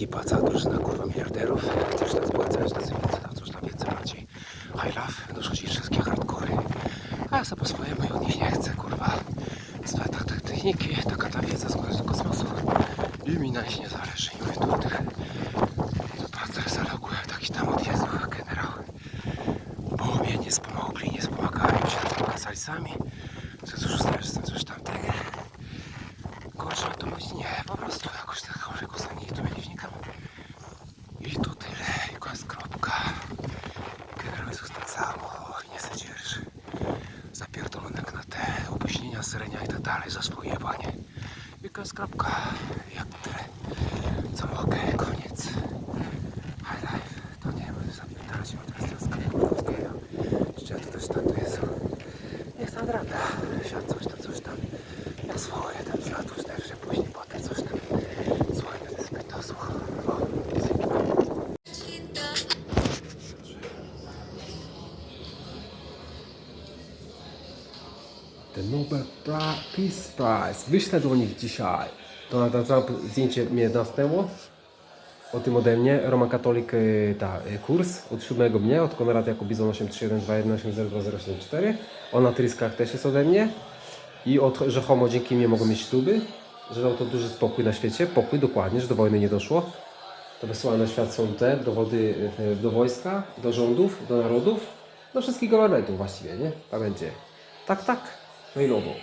ekipa, cała drużyna kurwa miliarderów. Coś tam spłacać, tacy więcej, tam coś tam więcej bardziej. High love, dorzucić wszystkie hardkory. A ja sobie po swojemu i od nich nie chcę, kurwa. Swoje tak, tak techniki, taka ta wiedza składać do kosmosu. I mi na nie zależy. I mówię tu o tych pracach zalogłem, taki tam od Jezu, generał. Bo mnie nie wspomogli, nie wspomagają się tam pokazali sami. Co coś uznajesz, jestem coś tamtego. Kurczę, to mówić nie, po prostu jakoś tak chorego za nich to ja nie wnikam. I to tyle, i koniec kropka. Generał jest tak samo, i nie zadzierż. Zapierdolonek na serenia i tak dalej za swoje jebanie. I kropka, jak tyle. Co mogę, koniec. High to zapierdalać mam teraz. Jeszcze ja to też tak to jest. Jest tam rada. Świat coś tam, coś tam. Ja swoje Nobel Peace Prize. Do nich dzisiaj. Na to zdjęcie mnie nastęło. O tym ode mnie. Roma Katolik, y, ta, y, kurs od siódmego mnie, od Konrad Jakubizon 831218024. O na tryskach też jest ode mnie. I od, że homo dzięki mnie mogą mieć śluby. Że dał to duży spokój na świecie. Pokój dokładnie, że do wojny nie doszło. To wysłane na świat są te dowody y, do wojska, do rządów, do narodów, do wszystkich governmentów właściwie, nie? Tak będzie. Tak, tak. Mailowo.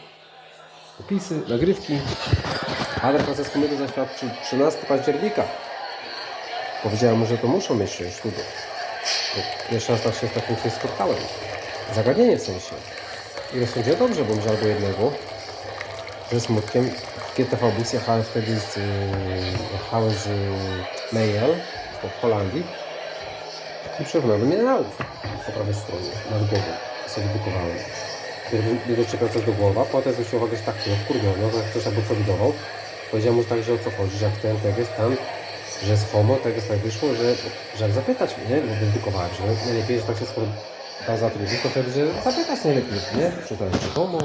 Opisy, nagrywki. Adrian Francesco Myry zaświadczył 13 października. Powiedziałem mu, że to muszą mieć się śluby. Bo Pierwszy raz tak się z takim się spotkałem. Zagadnienie w sensie. I rozsądziłem dobrze, bo albo jednego. Ze smutkiem. GTV Bus jechałem wtedy z, y, jechałem z y, Mejel w Holandii. I przyrównałem do minerałów po prawej stronie, nad głową. Sobie wydrukowałem. Nie doczepiał coś do głowa, potem zwrócił uwagę, że tak no wkurwiono, że ktoś albo co widował. Powiedziałem mu także o co chodzi, że jak ten teges tam, że jest homo, teges tak wyszło, że, że jak zapytać mnie, nie, bo wydrukowałem, że najlepiej, że tak się skoro da zatrudnić, to wtedy, że zapytać najlepiej, nie? Czy to jest homo,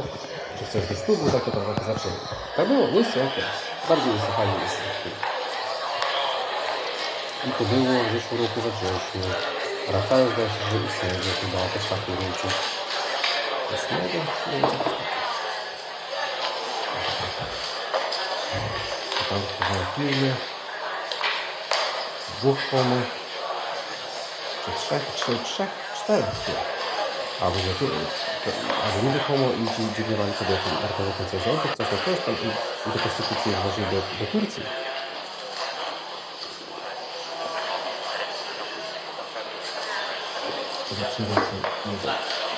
czy chcesz do ślubu, takie tam, takie zaczęło. Tak było, jest okej. Bardziej jest to fajnie jest. I to było w zeszłym roku we wrześniu. Wracając do że ósmego, chyba też tak mniej więcej. Ósmego? A Tam w filmie. Dwóch homo. Czy trzech, trzy, trzech, czterech. A w ogóle albo niby homo i ci dziwnywali kobiety arkowe koncesją, to coś na coś tam i, do konstytucji włożyli do, do Turcji. Zobaczymy, co może.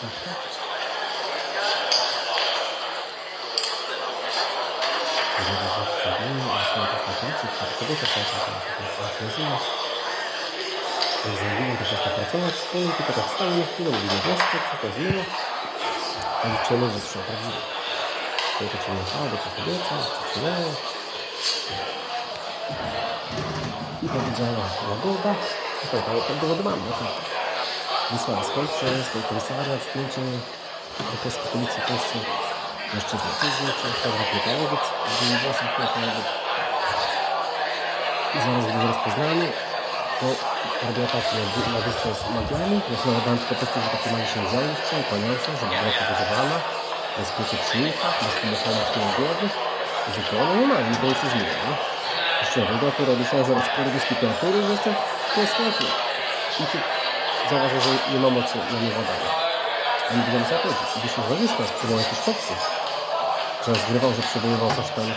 Tak, tak. Zrobiłem też jeszcze pracować wspólnie, tylko tak stanie chwilę, mówimy wniosek, przekazujemy. Liczymy, że są prawdziwe. To to czy mieszało, czy kobieca, czy przynęło. I powiedziała Łagoda. Tak, ale to dowody mam, no to wysłała skąd przez ten komisariat, zdjęcie polskiej policji w Polsce. Mężczyzna też zdjęcie, fotografiowiec, z tymi włosami, naprawdę. I zaraz będzie rozpoznany. To robię tak na, na dystans magiami. Ja się nadałem tylko po prostu, że takie magi się wzięły, i kłaniają się, żeby była powiedziowana. Bezpiecznie przy uszach, bez pomyślenia w tył głowy. Zwykle one nie mają, bo jest zmienia, nie? Szczerze, do to robi się zaraz porywis temperatury, że jestem w tym sklepie. Zauważę, że nie mam mocy na nie badania. A nie wiedziałem co chodzi. I wyszło, że dystans przywołał jakiś chłopcy. Że zgrywał, że przywoływał coś tam,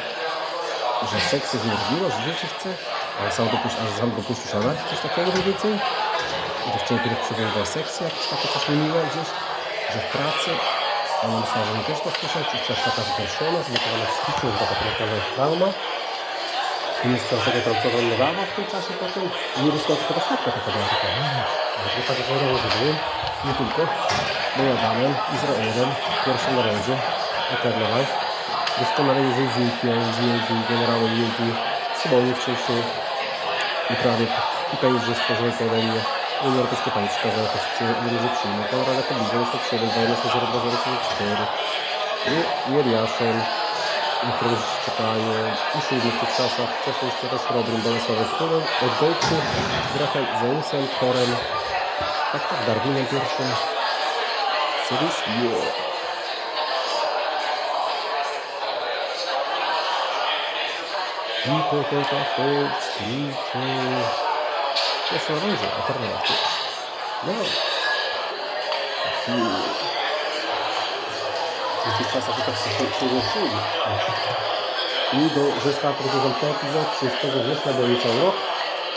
że seksy z nim robiło, że życie chce. Ale sam dopuścił, aż sam dopuścił się anarchii, coś takiego mniej więcej. Dziewczyny, których przywoływał seksy, jakieś takie coś niemiłe gdzieś, że w pracy. Ona myślała, że my też to słyszą, czy też taka zgorszona, zbudowana psychicznie, że taka naprawdę trauma. Ministra tego tam co tam dawał w tym czasie potem. I nie wysłała tylko ta taka była taka. Ale to tak że byłem. Nie tylko. Był Adamem, Izraelem, pierwszym Eternal Life. Doskonale jest z Zilkiem, z Jezu, generałem Jezu, Sybonie wcześniej. I prawie tutaj już to ode mnie. Unia Europejska Pani przekazała pozycję Róży Przyjmy. Konrada Kobliza, 67, 2, 0, 2, 0, 4. I Jeriaszem, Niektóre już czekają i siódmy w tych czasach. Wcześniej jeszcze też Rodrym Bolesławem Królem. Od Gołku z Grachem Zeusem, Thorem. Tak, tak, Darwinem pierwszym. Series War. I to to to to wstryczy. Jeszcze oręże, a teraz No. Hmm. Tak się przyzwyczaili. I do prezydent ten epizod 30 września rok.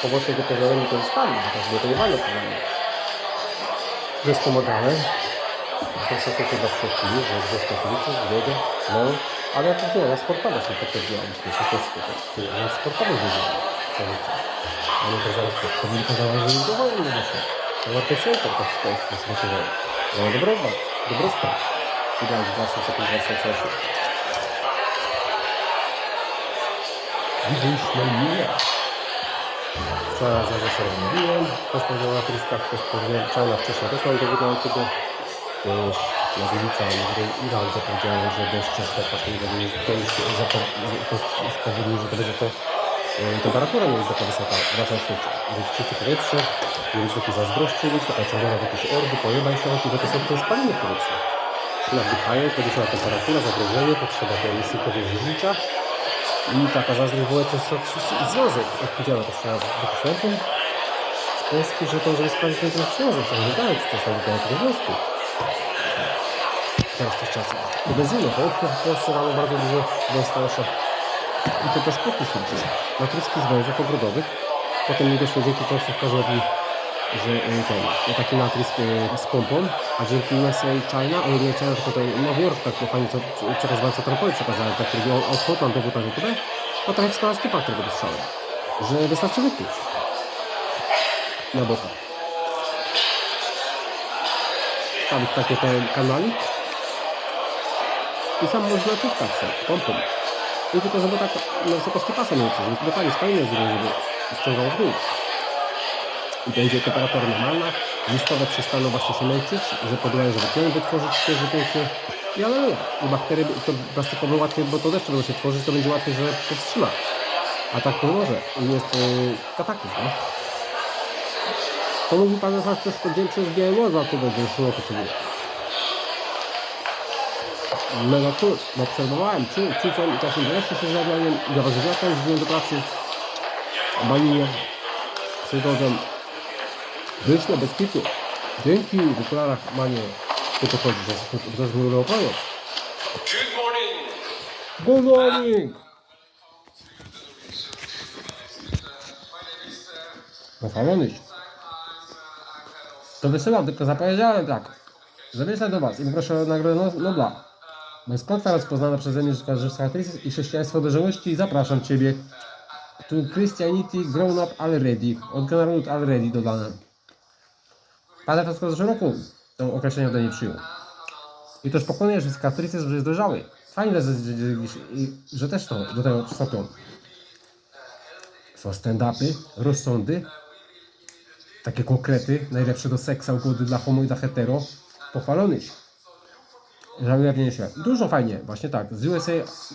Do pożarami to zostali, bo tak było to nie walne pożarami. Że wspomagałem. Proszę to chyba przeszli, że ze Katowice, z Wiedzy, no. Ale to nie, ja sportowo się potwierdziłam, że to jest. Ja sportowo wiedziałem cały czas. Ale to zaraz to powinni pozaważyć do wojny właśnie. To na tej center tak w Polsce smakowało. No dobrobat, dobrostan. Się właśnie cieszy. Widzisz, no nie. Wczoraj za się rozmówiłem, też powiedział na tryskach, też powiedziałem Czajna wcześniej, też mam do wyglądu. Też na Gliwica, Iran zapowiedziałem, że dość często właśnie nie to to spowodowało, że to będzie to e, temperatura nie jest taka wysoka na całym świecie. Więc czyste powietrze, nie być takiej zazdrości, być taka ciągona w jakieś orby, pojebań się, bo to są te spaliny w. Szyna wdychają, podniesiona temperatura, zagrożenie, potrzeba emisji powierzchni życia. I taka zazdrość też od związek odpowiedzialna potrzeba dokumentem z Polski, że to, żeby sprawdzić ten związek, co nie daje, czy coś wydaje tego związku. Teraz tych czasach. I benzyny, bo w Polsce mamy bardzo dużo gęstości. I to bez spokój świadczy. Na tryski z wężów ogrodowych. Potem mi doszło dzięki taksówkarzowi, że e, ten, taki natrysk e, z pompą, a dzięki USA China, o nie China, tylko tutaj Nowy Jork, tak no fajnie co przekazywałem, co Trumpowi przekazałem, tak miał od Hotland dowód na YouTube, potrafię wskazać typa, którego dostrzałem. Że wystarczy wypić. Na bokach. Stawić takie te kanali i sam można czyskać się pompą. I tylko, żeby tak na wysokości pasa nie uczyć, żeby dokładnie spalnie zrobić, żeby ściągało w dół. I będzie temperatura normalna, listowe przestaną właśnie się męczyć, że podłają, żeby tlen wytworzyć świeży, piękny. I aleluja. I bakterie, to plastikowe łatwiej, bo to deszcze będą się tworzyć, to będzie łatwiej, że powstrzyma. A tak nie może. I jest yy, kataklizm, no. To mówi pan, że też podjęcie przez białe morza, to będzie szło potrzebuje. Mega cool, obserwowałem, czu, czuciem i czasem wreszcie się zjawianiem, zawarzywiatem, jeździłem do pracy, balinie, przygodzem, wyszło bez kitu. Dzięki, w okularach, manie, ty to chodzi, że zaś mówię o panu. Good morning. Good morning! Pochwalony. To wysyłam, tylko zapowiedziałem tak. Zawieszam do Was i proszę o Nagrodę No- Nobla. Klątwa rozpoznana przeze mnie, charakterystyka i chrześcijaństwo dojrzałości i zapraszam Ciebie. To Christianity grown up already. Od generału already dodane. Pan to z roku to określenie ode mnie przyjął. I też pokonujesz że katolicyzm, że jest dojrzały. Fajne, że, że, że, też to do tego stopią. Są stand-upy, rozsądy, takie konkrety, najlepsze do seksa, ugody dla homo i dla hetero. Pochwalonyś. Za ujawnienie się. Dużo fajnie, właśnie tak. Z USA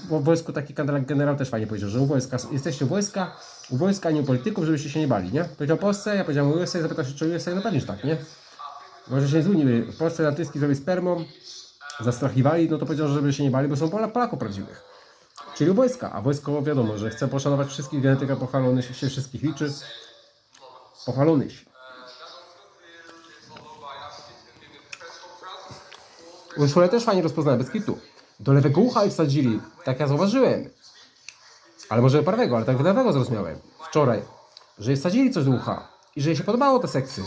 w wojsku taki generał też fajnie powiedział, że u wojska, jesteście u wojska, u wojska, nie u polityków, żebyście się nie bali, nie? Powiedział Polsce, ja powiedziałem USA, zapytał się czy USA, no pewnie, że tak, nie? Może się z Unii byli. W Polsce latyski zrobić spermą, zastrachiwali, no to powiedział, żeby się nie bali, bo są Pola- Polaków prawdziwych. Czyli wojska, a wojsko wiadomo, że chce poszanować wszystkich, genetyka pochwalony się wszystkich liczy. Pochwalony się. Urszulę też fajnie rozpoznałem, bez kitu. Do lewego ucha jej wsadzili, tak ja zauważyłem. Ale może prawego, ale tak lewego zrozumiałem. Wczoraj, że wsadzili coś do ucha i że jej się podobało te seksy.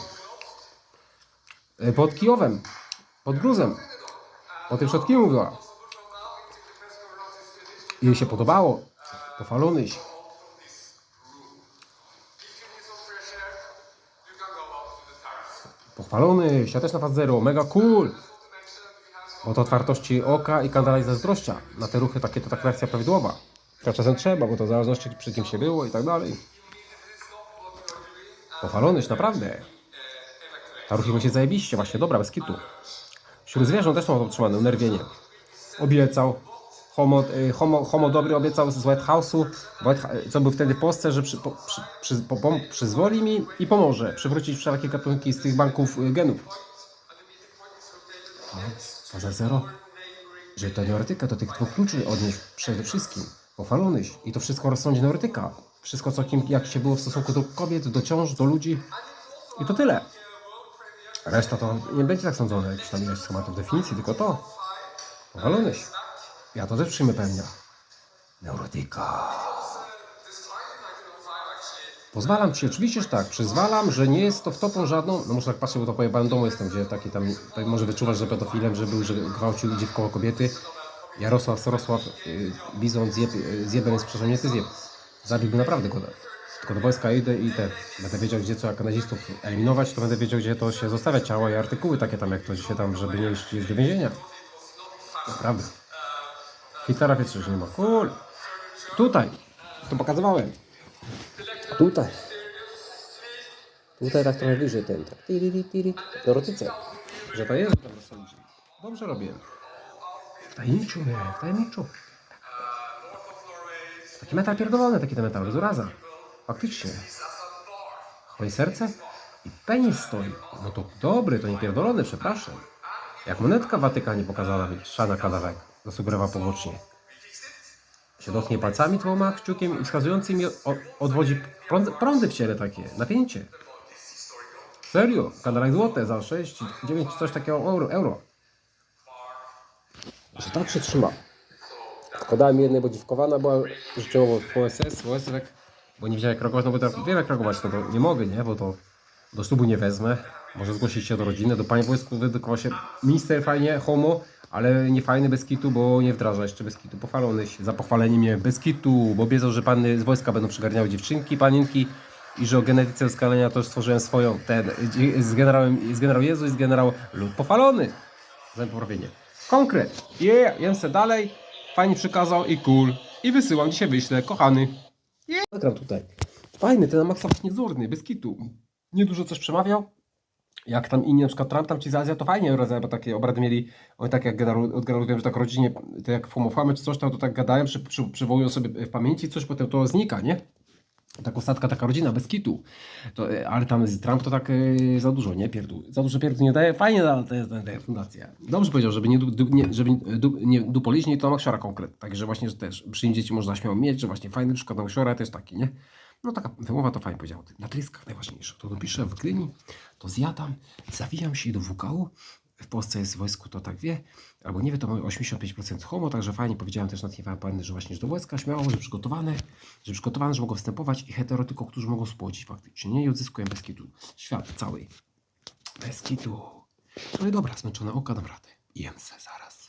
E, Pod Kijowem, pod gruzem. O tym kim mówiła. Jej się podobało. Pochwalony się. Pochwalony, ja też na faz zero, mega cool. Bo to otwartości oka i kandala i zazdrościa. Na te ruchy takie to tak reakcja prawidłowa. Tylko czasem trzeba, bo to w zależności przy kim się było i tak dalej. Pochwalonyś, naprawdę. Ta ruchy musi zajebiście, właśnie, dobra, bez kitu. Wśród zwierząt też są otrzymane unerwienie. Obiecał, Homo, y, homo, homo dobry obiecał z White House'u, Ha- co był wtedy w Polsce, że przy, przy, przy, po, przyzwoli mi i pomoże przywrócić wszelakie gatunki z tych banków y, genów. No, poza zero, że to neurotyka do tych dwóch kluczy odnieść przede wszystkim. Pochwalonyś. I to wszystko rozsądzi neurotyka. Wszystko, co kim, jak się było w stosunku do kobiet, do ciąż, do ludzi. I to tyle. Reszta to nie będzie tak sądzone, jakiś tam ilość schematów definicji, tylko to. Pochwalonyś. Ja to też przyjmę pewnie. Neurotyka. Pozwalam ci, oczywiście, że tak. Przyzwalam, że nie jest to wtopą żadną. No może tak patrzę, bo to po jebanym domu jestem, gdzie taki tam, tak może wyczuwasz, że pedofilem, że był, że gwałcił idzie koło kobiety. Jarosław, Sorosław, yy, Bizon, zjeb, yy, jest, przepraszam, nie ty zjeb. Zabiłby naprawdę go. Tylko do wojska idę i te, będę wiedział, gdzie co, jak nazistów eliminować, to będę wiedział, gdzie to się zostawia ciała i artykuły takie tam, jak to się tam, żeby nie iść do więzienia. Naprawdę. Hitlera że nie ma. Cool. Tutaj. To pokazywałem. Tutaj. Tutaj tak trochę wyżej ten. Tak. Tiri, tiri. Neurotyce. Że to jest tam rozsądzi. Dobrze robię. W tajemniczu, nie, tajemniczu. Taki metal pierdolony, taki ten metal, bez uraza. Faktycznie. Chodzi serce i penis stoi. No to dobry, to nie pierdolony, przepraszam. Jak monetka w Watykanie pokazana być, szana kadawek, zasugerował pobocznie. Się dotknie palcami dwoma, kciukiem i wskazującym i o- odwodzi prądy, prądy w ciele takie, napięcie. Serio, kadawek złote za 6, 9 coś takiego euro. euro. Że tak się trzyma. Tylko dałem jednej, bo dziwkowana była życzeniowo w OSS, w OSS, bo nie wiedziałem jak reagować, no bo tak wiem jak reagować, no to nie mogę, nie, bo to do ślubu nie wezmę. Może zgłosić się do rodziny, do pani wojsku wydekował się minister fajnie, homo, ale nie fajny bez kitu, bo nie wdraża jeszcze bez kitu. Pochwalony się za pochwalenie mnie bez kitu, bo obiecał, że panny z wojska będą przygarniały dziewczynki, panienki i że o genetyce uskalenia to stworzyłem swoją, ten, z generałem, z generał Jezus i z generał lud pochwalony. Za poprawienie. Konkret. Yeah, jem se dalej. Fajnie przykazał i cool. I wysyłam, dzisiaj wyślę, kochany. Yeah. Nagram tutaj. Fajny, ten maksa właśnie wzorny, bez kitu. Niedużo coś przemawiał. Jak tam inni, na przykład Trump tam ci z Azji, to fajnie rozmawiają, bo takie obrady mieli, oni tak jak od że tak rodzinie, to jak homofamy czy coś, to, to tak gadają, przy, przy, przywołują sobie w pamięci coś, potem to znika, nie? Tak ostatka, taka rodzina, bez kitu. To, e, ale tam z Trump to tak e, za dużo, nie? Pierdół. Za dużo pierdół nie daje. Fajnie da, jest daje fundacja. Dobrze powiedział, żeby nie, du, nie, żeby du, nie dupoliźnie, to maksiora konkret. Także właśnie, że też przy dzieci można śmiało mieć, że właśnie fajny przykład maksiora też taki, nie? No taka wymowa to fajnie powiedział. Na tryskach najważniejsze. To dopiszę w klini, to zjadam, zawijam się do WKU. W Polsce jest w wojsku, to tak wie, albo nie wie, to mamy 85% homo, także fajnie powiedziałem też na tej panny, że właśnie że do wojska śmiało, że przygotowane, że przygotowane, że mogą wstępować i hetero tylko, którzy mogą spłodzić faktycznie, nie? I odzyskują bez. Świat cały. Bez. No i dobra, zmęczone oka, dam radę. Jem se zaraz.